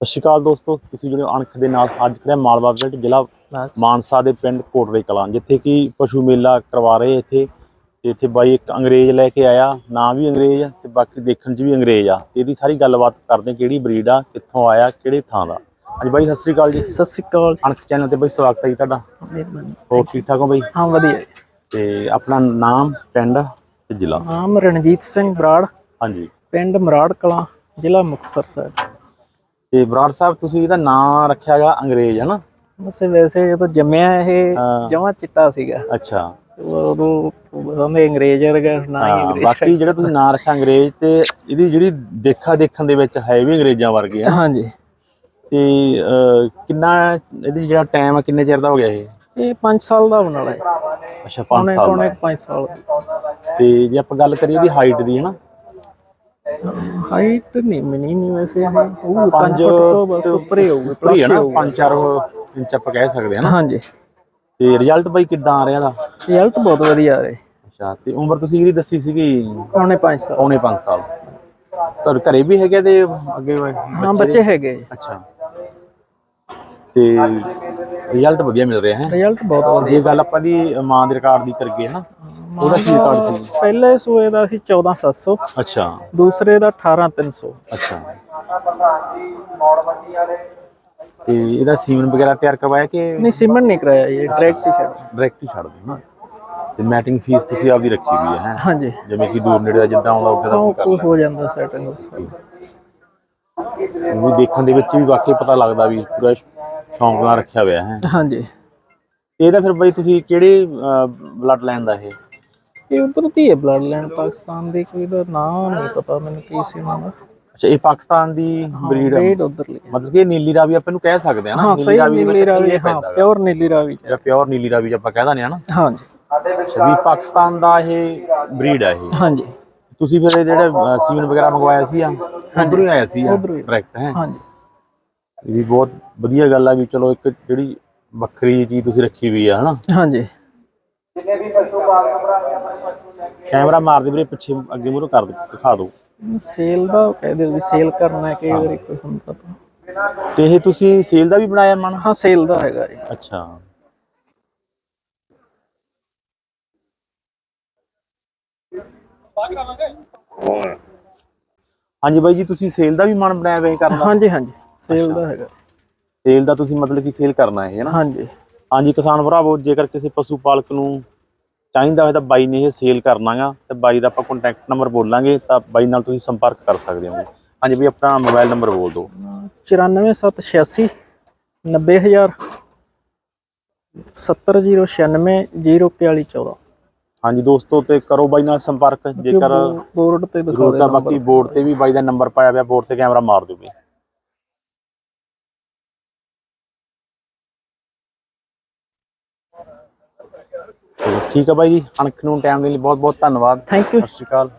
ਸਤਿ ਸ਼੍ਰੀ ਅਕਾਲ ਦੋਸਤੋ ਤੁਸੀਂ ਜਿਹੜੇ ਅਣਖ ਦੇ ਨਾਲ। ਅੱਜ ਖੜੇ ਹਾਂ ਮਾਲਵਾ ਵਿਲੇਜ ਜ਼ਿਲ੍ਹਾ ਮਾਨਸਾ ਦੇ ਪਿੰਡ ਕੋਟਰੇ ਕਲਾਂ ਜਿੱਥੇ ਕਿ ਪਸ਼ੂ ਮੇਲਾ ਕਰਵਾ ਰਹੇ ਇੱਥੇ। ਤੇ ਇੱਥੇ ਬਾਈ ਇੱਕ ਅੰਗਰੇਜ਼ ਲੈ ਕੇ ਆਇਆ ਨਾਂ ਵੀ ਅੰਗਰੇਜ਼ ਆ ਤੇ ਬਾਕੀ ਦੇਖਣ 'ਚ ਵੀ ਅੰਗਰੇਜ਼ ਆ। ਤੇ ਇਹਦੀ ਸਾਰੀ ਗੱਲਬਾਤ ਕਰਦੇ ਕਿਹੜੀ ਬਰੀਡ ਆ ਕਿੱਥੋਂ ਆਇਆ ਕਿਹੜੇ ਥਾਂ ਦਾ। ਹਾਂਜੀ ਬਾਈ ਸਤਿ ਸ਼੍ਰੀ ਅਕਾਲ ਜੀ। ਸਤਿ ਸ਼੍ਰੀ ਅਕਾਲ ਅਣਖ ਚੈਨਲ ਤੇ ਬਾਈ ਸਵਾਗਤ ਹੈ ਜੀ ਤੁਹਾਡਾ। ਮਿਹਰਬਾਨੀ ਹੋਰ ਠੀਕ ਠਾਕ ਹੋ ਬਾਈ? ਹਾਂ ਵਧੀਆ। ਤੇ ਆਪਣਾ ਨਾਮ ਪਿੰਡ ਤੇ ਜ਼ਿਲ੍ਹਾ? ਨਾਮ ਰਣਜੀਤ ਸਿੰਘ ਬਰਾੜ। ਹਾਂਜੀ। ਪਿੰਡ ਮਰਾੜ ਕਲਾਂ ਜ਼ਿਲ੍ਹਾ ਮੁਕਤਸਰ ਸਾਹਿਬ। ਤੇ ਬਰਾੜ ਸਾਹਿਬ ਤੁਸੀਂ ਇਹਦਾ ਨਾਂ ਰੱਖਿਆਗਾ ਅੰਗਰੇਜ਼ ਹੈ ਨਾ ਵੈਸੇ ਜਦੋਂ ਜੰਮਿਆ ਇਹ ਹਾਂ। ਜਮਾ ਚਿੱਟਾ ਸੀਗਾ। ਅੱਛਾ। ਉਦੋਂ ਉਹਨੇ ਅੰਗਰੇਜ਼ ਵਰਗਾ ਨਾ ਹੀ ਹਾਂ, ਅੰਗਰੇਜ਼ ਬਾਕੀ ਜਿਹੜਾ ਤੁਸੀਂ ਨਾਂ ਰੱਖਿਆ ਅੰਗਰੇਜ਼ ਤੇ ਇਹਦੀ ਜਿਹੜੀ ਦੇਖਾ ਦੇਖਣ ਦੇ ਵਿੱਚ ਹੈ ਵੀ ਅੰਗਰੇਜ਼ਾਂ ਵਰਗੀ ਆ ਹਾਂਜੀ। ਤੇ ਅਹ, ਕਿੰਨਾ ਇਹਦੀ ਜਿਹੜਾ ਟਾਈਮ ਆ ਕਿੰਨੇ ਚਿਰ ਦਾ ਹੋ ਗਿਆ ਇਹ? ਇਹ 5 ਸਾਲ ਦਾ ਵਾਲਾ ਹੈ। ਅੱਛਾ 5 ਪੌਣੇ ਸਾਲ ਪੌਣੇ ਦਾ। 5 ਸਾਲ। ਤੇ ਜੇ ਆਪਾਂ ਗੱਲ ਕਰੀਏ ਇਹਦੀ ਹਾਈਟ ਦੀ ਹੈ ਨਾ ਹਾਈਟ ਨਹੀਂ ਮਿਨੀ ਨਹੀਂ ਵੈਸੇ ਇਹ। ਉਹ 5 ਪੰਜ ਫੁੱਟ ਤੋਂ ਬਸ ਉੱਪਰ ਹੀ ਹੋਊਗਾ ਪਲੱਸ ਹੀ ਹੋਊਗਾ। 5-4 ਇੰਚ ਆਪਾਂ ਕਹਿ ਸਕਦੇ ਹਾਂ ਨਾ। ਹਾਂਜੀ। ਤੇ ਰਿਜ਼ਲਟ ਬਾਈ ਕਿੱਦਾਂ ਆ ਰਿਹਾ ਦਾ ਰਿਜ਼ਲਟ ਬਹੁਤ ਵਧੀਆ ਆ ਰਿਹਾ। ਅੱਛਾ ਤੇ ਉਮਰ ਤੁਸੀਂ ਇਹਦੀ ਦੱਸੀ ਸੀਗੀ? ਪੌਣੇ 5 ਸਾਲ। ਪੌਣੇ 5 ਸਾਲ। ਤੁਹਾਡੇ ਘਰੇ ਵੀ ਹੈਗੇ ਤੇ ਅੱਗੇ ਹਾਂ ਬੱਚੇ ਹੈਗੇ ਅੱਛਾ। ਤੇ ਰਿਜ਼ਲਟ ਵਧੀਆ ਮਿਲ ਰਿਹਾ ਹੈ। ਰਿਜ਼ਲਟ ਬਹੁਤ ਵਧੀਆ। ਜੇ ਗੱਲ ਆਪਾਂ ਦੀ ਮਾਂ ਦੇ ਰਿਕਾਰਡ ਦੀ ਕਰੀਏ ਨਾ ਉਹਦਾ ਕੀ ਰਿਕਾਰਡ ਸੀ? ਪਹਿਲੇ ਸੂਏ ਦਾ ਸੀ 14700 ਅੱਛਾ। ਦੂਸਰੇ ਦਾ 18300 ਅੱਛਾ। ਤੇ ਇਹਦਾ ਸੀਮਨ ਵਗੈਰਾ ਤਿਆਰ ਕਰਵਾਇਆ ਕਿ ਨਹੀਂ ਸਿਮਨ ਨਹੀਂ ਕਰਾਇਆ ਇਹ ਡਾਇਰੈਕਟ ਹੀ ਛੱਡ ਡਾਇਰੈਕਟ ਹੀ ਛੱਡ ਦੋ ਨਾ ਤੇ ਮੈਟਿੰਗ ਫੀਸ ਤੁਸੀਂ ਆਪਦੀ ਰੱਖੀ ਹੋਈ ਹੈ ਹੈਂ? ਹਾਂਜੀ। ਜਿਵੇਂ ਕਿ ਦੂਰ ਨੇੜੇ ਦਾ ਜਿੱਦਾਂ ਆਉਂਦਾ ਉੱਦਾਂ ਦਾ ਕਰ ਹੋ ਜਾਂਦਾ ਸੈਟਿੰਗ ਉਸ ਵੀ ਦੇਖਣ ਦੇ ਵਿੱਚ ਵੀ ਵਾਕਈ ਪਤਾ ਲੱਗਦਾ ਵੀ ਪੂਰਾ ਸ਼ੌਂਕ ਨਾਲ ਰੱਖਿਆ ਹੋਇਆ ਹੈ। ਹਾਂਜੀ। ਤੇ ਇਹਦਾ ਫਿਰ ਬਈ ਤੁਸੀਂ ਕਿਹੜੇ ਬਲੱਡ ਲਾਈਨ ਦਾ ਇਹ? ਇਹ ਉਧਰ ਦੀ ਹੈ ਬਲੱਡ ਲਾਈਨ ਪਾਕਿਸਤਾਨ ਦੀ ਕੋਈ ਦਾ ਨਾਮ ਨਹੀਂ ਪਤਾ ਮੈਨੂੰ ਕੀ ਸੀ ਉਹਨਾਂ ਦਾ। ਅੱਛਾ ਇਹ ਪਾਕਿਸਤਾਨ ਦੀ ਬਰੀਡ ਰੇਡ ਉਧਰ ਲਈ ਮਤਲਬ ਕਿ ਇਹ ਨੀਲੀ ਰਾਵੀ ਆਪਾਂ ਇਹਨੂੰ ਕਹਿ ਸਕਦੇ ਹਾਂ ਨਾ। ਹਾਂ ਸਹੀ ਦੇ ਨੀਲੀ ਰਾਵੀ ਹਾਂ। ਪਿਓਰ ਨੀਲੀ ਰਾਵੀ ਜਿਹੜਾ ਪਿਓਰ ਨੀਲੀ ਰਾਵੀ ਆਪਾਂ ਕਹਿ ਦਿੰਦੇ ਆ ਨਾ। ਹਾਂਜੀ। ਵੀ ਪਾਕਿਸਤਾਨ ਦਾ ਇਹ ਬਰੀਡ ਹੈ ਇਹ। ਹਾਂਜੀ। ਤੁਸੀਂ ਫਿਰ ਇਹ ਜਿਹੜੇ ਸੀਮਨ ਵਗੈਰਾ ਮੰਗਵਾਇਆ ਸੀ ਆ ਉਧਰੋਂ ਹੀ ਆਇਆ ਸੀ ਹੀ। ਡਾਇਰੈਕਟ ਹੈ? ਹਾਂਜੀ। ਇਹ ਵੀ ਬਹੁਤ ਵਧੀਆ ਗੱਲ ਆ ਵੀ ਚਲੋ ਇੱਕ ਜਿਹੜੀ ਵੱਖਰੀ ਚੀਜ਼ ਤੁਸੀਂ ਰੱਖੀ ਹੋਈ ਆ ਹਨਾ? ਹਾਂਜੀ। ਕੈਮਰਾ ਮਾਰ ਦੇ ਵੀਰੇ ਪਿੱਛੇ ਅੱਗੇ ਮੂਹਰੇ ਕਰ ਦਿਓ, ਦਿਖਾ ਦਿਓ। ਸੇਲ ਦਾ ਕਹਿ ਦਿਓ ਵੀ ਸੇਲ ਕਰਨਾ ਹੈ ਕਈ ਵਾਰੀ ਕੋਈ ਹੁੰਦਾ ਤਾਂ। ਤੇ ਇਹ ਤੁਸੀਂ ਸੇਲ ਦਾ ਵੀ ਬਣਾਇਆ ਮਨ? ਹਾਂ ਸੇਲ ਦਾ ਹੈਗਾ ਜੀ ਅੱਛਾ। ਹਾਂਜੀ ਬਾਈ ਜੀ ਤੁਸੀਂ ਸੇਲ ਦਾ ਵੀ ਮਨ ਬਣਾਇਆ ਵੇ ਕਰਨਾ? ਹਾਂਜੀ ਹਾਂਜੀ। ਸੇਲ ਦਾ ਹੈਗਾ। ਸੇਲ ਦਾ ਤੁਸੀਂ ਮਤਲਬ ਕਿ ਸੇਲ ਕਰਨਾ ਹੈ ਨਾ? ਹਾਂਜੀ। ਹਾਂਜੀ ਕਿਸਾਨ ਭਰਾਵੋ ਜੇਕਰ ਕਿਸੇ ਪਸ਼ੂ ਪਾਲਕ ਨੂੰ ਚਾਹੀਦਾ ਹੋਵੇ ਤਾਂ ਬਾਈ ਨੇ ਇਹ ਸੇਲ ਕਰਨਾਗਾ ਤੇ ਬਾਈ ਦਾ ਆਪਾਂ ਕੰਟੈਕਟ ਨੰਬਰ ਬੋਲਾਂਗੇ ਤਾਂ ਬਾਈ ਨਾਲ ਤੁਸੀਂ ਸੰਪਰਕ ਕਰ ਸਕਦੇ ਹੋ ਹਾਂਜੀ ਵੀ ਆਪਣਾ ਮੋਬਾਈਲ ਨੰਬਰ ਬੋਲ ਦਿਓ। 94786 90000 70096 04114 ਹਾਂਜੀ ਦੋਸਤੋ ਤੇ ਕਰੋ ਬਾਈ ਨਾਲ ਸੰਪਰਕ ਜੇਕਰ ਬੋਰਡ ਤੇ ਦਿਖਾ ਦੇਣਾ ਬਾਕੀ ਬੋਰਡ ਤੇ ਵੀ ਬਾਈ ਦਾ ਨੰਬਰ ਪਾਇਆ ਹੋਇਆ ਬੋਰਡ ਤੇ ਕੈਮਰਾ ਮਾਰ ਦਿਓ ਬਈ। ਠੀਕ ਆ ਬਾਈ ਜੀ ਅਣਖ ਨੂੰ ਟਾਈਮ ਦੇਣ ਲਈ ਬਹੁਤ ਬਹੁਤ ਧੰਨਵਾਦ। ਥੈਂਕ ਯੂ ਸਤਿ ਸ਼੍ਰੀ ਅਕਾਲ।